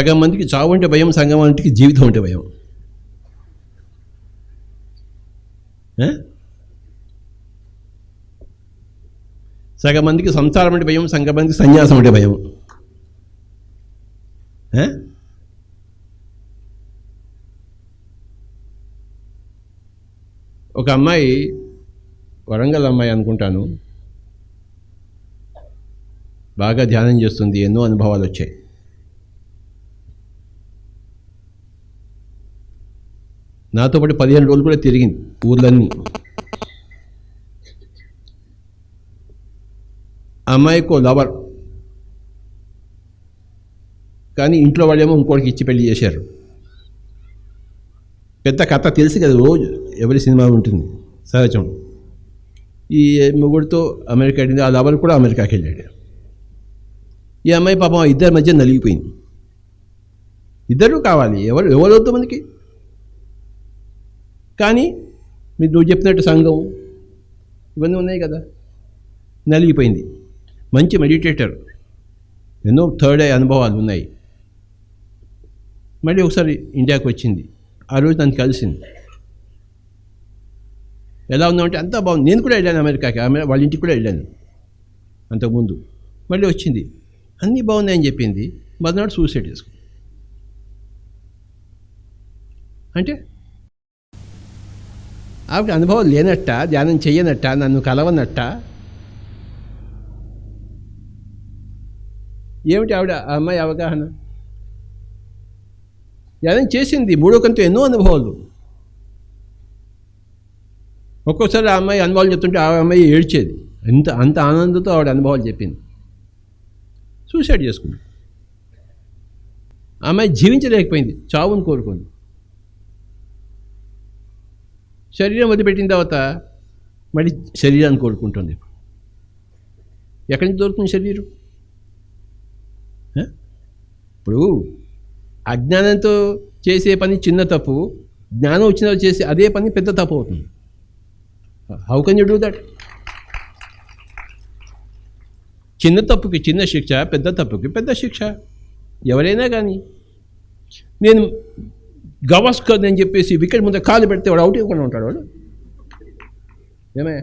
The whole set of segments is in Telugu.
సగం మందికి చావు అంటే భయం సగం మందికి జీవితం అంటే భయం. సగం మందికి సంసారం అంటే భయం సగం మందికి సన్యాసం అంటే భయం. ఒక అమ్మాయి వరంగల్ అమ్మాయి అనుకుంటాను. బాగా ధ్యానం చేస్తుంది ఎన్నో అనుభవాలు వచ్చాయి. నాతో పాటు పదిహేను రోజులు కూడా తిరిగింది ఊర్లన్నీ. అమ్మాయికో లవర్ కానీ ఇంట్లో వాళ్ళేమో ఇంకోటికి ఇచ్చి పెళ్ళి చేశారు. పెద్ద కథ తెలుసు కదా రోజు ఎవరి సినిమా ఉంటుంది సహజం. ఈ మొగుడితో అమెరికా వెళ్ళింది ఆ లవర్ కూడా అమెరికాకి వెళ్ళాడు. ఈ అమ్మాయి పాపం ఇద్దరి మధ్య నలిగిపోయింది. ఇద్దరు కావాలి ఎవరు ఎవరు వద్దు మనకి? కానీ మీరు నువ్వు చెప్పినట్టు సంఘం ఇవన్నీ ఉన్నాయి కదా. నలిగిపోయింది. మంచి మెడిటేటర్. ఎన్నో థర్డ్ ఐ అనుభవాలు ఉన్నాయి. మళ్ళీ ఒకసారి ఇండియాకి వచ్చింది. ఆ రోజు నన్ను కలిసింది. ఎలా ఉందంటే అంతా బాగుంది. నేను కూడా వెళ్ళాను అమెరికాకి. అమెరికా వాళ్ళ ఇంటికి కూడా వెళ్ళాను. అంతకుముందు. మళ్ళీ వచ్చింది. అన్నీ బాగున్నాయని చెప్పింది. మర్నాడు సూసైడ్ చేసుకుంది అంటే ఆవిడ అనుభవం లేనట్ట ధ్యానం చెయ్యనట్ట నన్ను కలవనట్ట. ఏమిటి ఆవిడ ఆ అమ్మాయి అవగాహన? ధ్యానం చేసింది మూడో కంతో ఎన్నో అనుభవాలు. ఒక్కోసారి ఆ అమ్మాయి అనుభవాలు చెప్తుంటే ఆ అమ్మాయి ఏడ్చేది. ఎంత అంత ఆనందంతో ఆవిడ అనుభవాలు చెప్పింది. సూసైడ్ చేసుకుంది. ఆ అమ్మాయి జీవించలేకపోయింది. చావును కోరుకుంది. శరీరం వదిలిపెట్టిన తర్వాత మళ్ళీ శరీరాన్ని కోరుకుంటుంది. ఎక్కడి నుంచి దొరుకుతుంది శరీరం? ఇప్పుడు అజ్ఞానంతో చేసే పని చిన్న తప్పు జ్ఞానం వచ్చిన చేసే అదే పని పెద్ద తప్పు అవుతుంది. How can you do that చిన్న తప్పుకి చిన్న శిక్ష పెద్ద తప్పుకి పెద్ద శిక్ష. ఎవరైనా కానీ నేను గవాస్కర్ అని చెప్పేసి వికెట్ ముందు కాలు పెడితే వాడు అవుట్ ఇవ్వకుండా ఉంటాడు వాడు. ఏమే?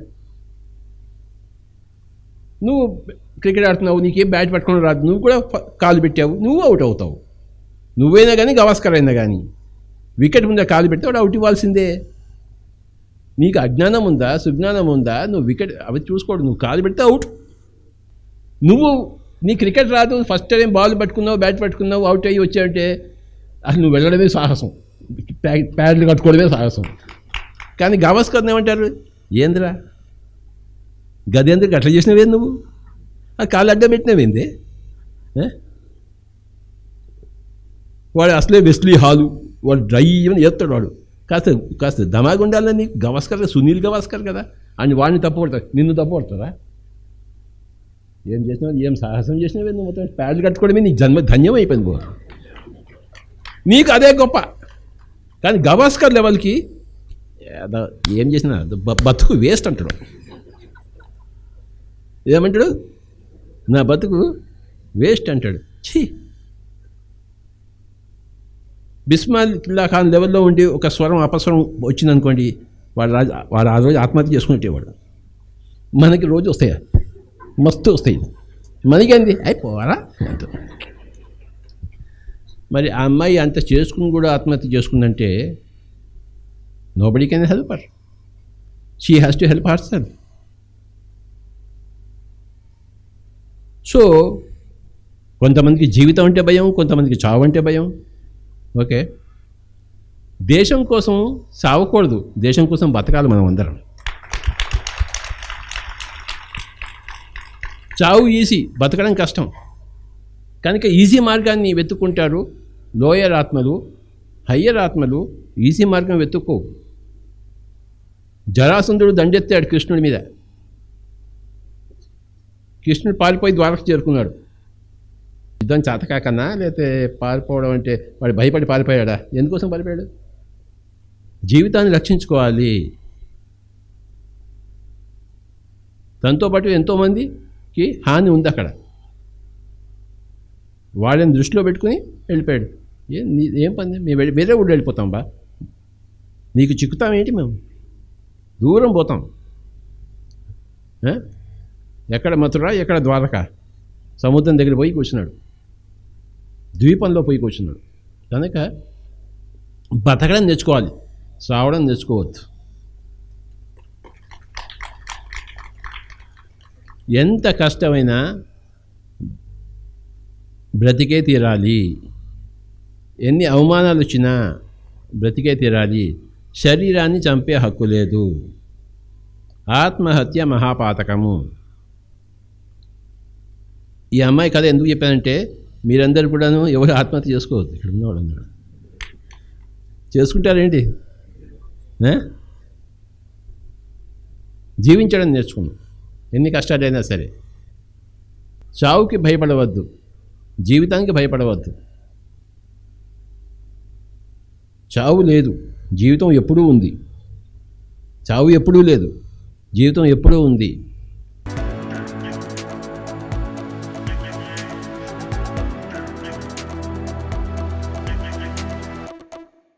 నువ్వు క్రికెట్ ఆడుతున్నావు నీకేం బ్యాట్ పట్టుకొని రాదు నువ్వు కూడా కాలు పెట్టావు నువ్వు అవుట్ అవుతావు. నువ్వైనా కానీ గవాస్కర్ అయినా కానీ వికెట్ ముందు కాలు పెడితే వాడు అవుట్ ఇవ్వాల్సిందే. నీకు అజ్ఞానం ఉందా సుజ్ఞానం ఉందా? నువ్వు వికెట్ అవి చూసుకోడు నువ్వు కాలు పెడితే అవుట్. నువ్వు నీ క్రికెట్ రాదు ఫస్ట్ టైం బాల్ పట్టుకున్నావు బ్యాట్ పట్టుకున్నావు అవుట్ అయ్యి వచ్చావంటే అసలు నువ్వు వెళ్ళడమే సాహసం. ప్యాడ్లు కట్టుకోవడమే సాహసం. కానీ గవాస్కర్ ఏమంటారు? ఏందిరా? గదేంద్రకి అట్లా చేసినవేంది నువ్వు? ఆ కాళ్ళు అడ్డం పెట్టినవేంది వాడు అసలే వెస్లీ హాలు వాడు డ్రై అని చేస్తాడు వాడు. కాస్త కాస్త దమాగా ఉండాలని గవాస్కర్ సునీల్ గవాస్కర్ కదా. అని వాడిని తప్పకొడతారు నిన్ను తప్పకొడతారా ఏం చేసినావు? ఏం సాహసం చేసినావే నువ్వు? మొత్తం ప్యాడ్లు కట్టుకోవడమే నీకు జన్మ ధన్యం అయిపోయింది నీకు అదే గొప్ప. కానీ గవాస్కర్ లెవెల్కి ఏం చేసినా బతుకు వేస్ట్ అంటాడు ఏమంటాడు? నా బతుకు వేస్ట్ అంటాడు. ఛీ! బిస్మాల్లా ఖాన్ లెవెల్లో ఉండి ఒక స్వరం అపస్వరం వచ్చిందనుకోండి వాడు రాజు వాడు ఆ రోజు ఆత్మహత్య చేసుకునేటేవాడు మనకి రోజు వస్తాయా. మస్తు వస్తాయి. మనకేంది? అయిపోవాలా? అంటారు. మరి ఆ అమ్మాయి అంత చేసుకుని కూడా ఆత్మహత్య చేసుకుందంటే nobody can help her she has to help herself so కొంతమందికి జీవితం అంటే భయం కొంతమందికి చావు అంటే భయం. ఓకే దేశం కోసం సావకూడదు దేశం కోసం బతకాలి మనం అందరం. చావు ఈజీ బతకడం కష్టం. కనుక ఈజీ మార్గాన్ని వెతుక్కుంటారు. లోయర్ ఆత్మలు హయ్యర్ ఆత్మలు ఈజీ మార్గం వెతుక్కో. జరాసంధుడు దండెత్తాడు కృష్ణుడి మీద. కృష్ణుడు పారిపోయి ద్వారకు చేరుకున్నాడు. యుద్ధం చేతకాకన్నా లేకపోతే పారిపోవడం అంటే వాడు భయపడి పారిపోయాడా? ఎందుకోసం పారిపోయాడు? జీవితాన్ని రక్షించుకోవాలి. దాంతో పాటు ఎంతోమందికి హాని ఉంది అక్కడ. వాళ్ళని దృష్టిలో పెట్టుకుని వెళ్ళిపోయాడు. ఏం నీ ఏం పని? మేము వెళ్ళి- వేరే ఊళ్ళు వెళ్ళిపోతాం బా. నీకు చిక్కుతాం ఏంటి మేము? దూరం పోతాం. ఎక్కడ మథుర ఎక్కడ ద్వారక? సముద్రం దగ్గర పోయి కూర్చున్నాడు. ద్వీపంలో పోయి కూర్చున్నాడు. కనుక బతకడం నేర్చుకోవాలి. సావడం నేర్చుకోవద్దు. ఎంత కష్టమైనా బ్రతికే తీరాలి. ఎన్ని అవమానాలు వచ్చినా బ్రతికే తీరాలి. శరీరాన్ని చంపే హక్కు లేదు. ఆత్మహత్య మహాపాతకము. ఈ అమ్మాయి కథ ఎందుకు చెప్పానంటే మీరందరూ కూడాను ఎవరు ఆత్మహత్య చేసుకోవద్దు. ఇక్కడ ఉన్నవాళ్ళందరూ చేసుకుంటారేంటి? జీవించడం నేర్చుకున్నాం. ఎన్ని కష్టాలైనా సరే. చావుకి భయపడవద్దు. జీవితానికి భయపడవద్దు. చావు లేదు. జీవితం ఎప్పుడూ ఉంది. చావు ఎప్పుడూ లేదు. జీవితం ఎప్పుడూ ఉంది.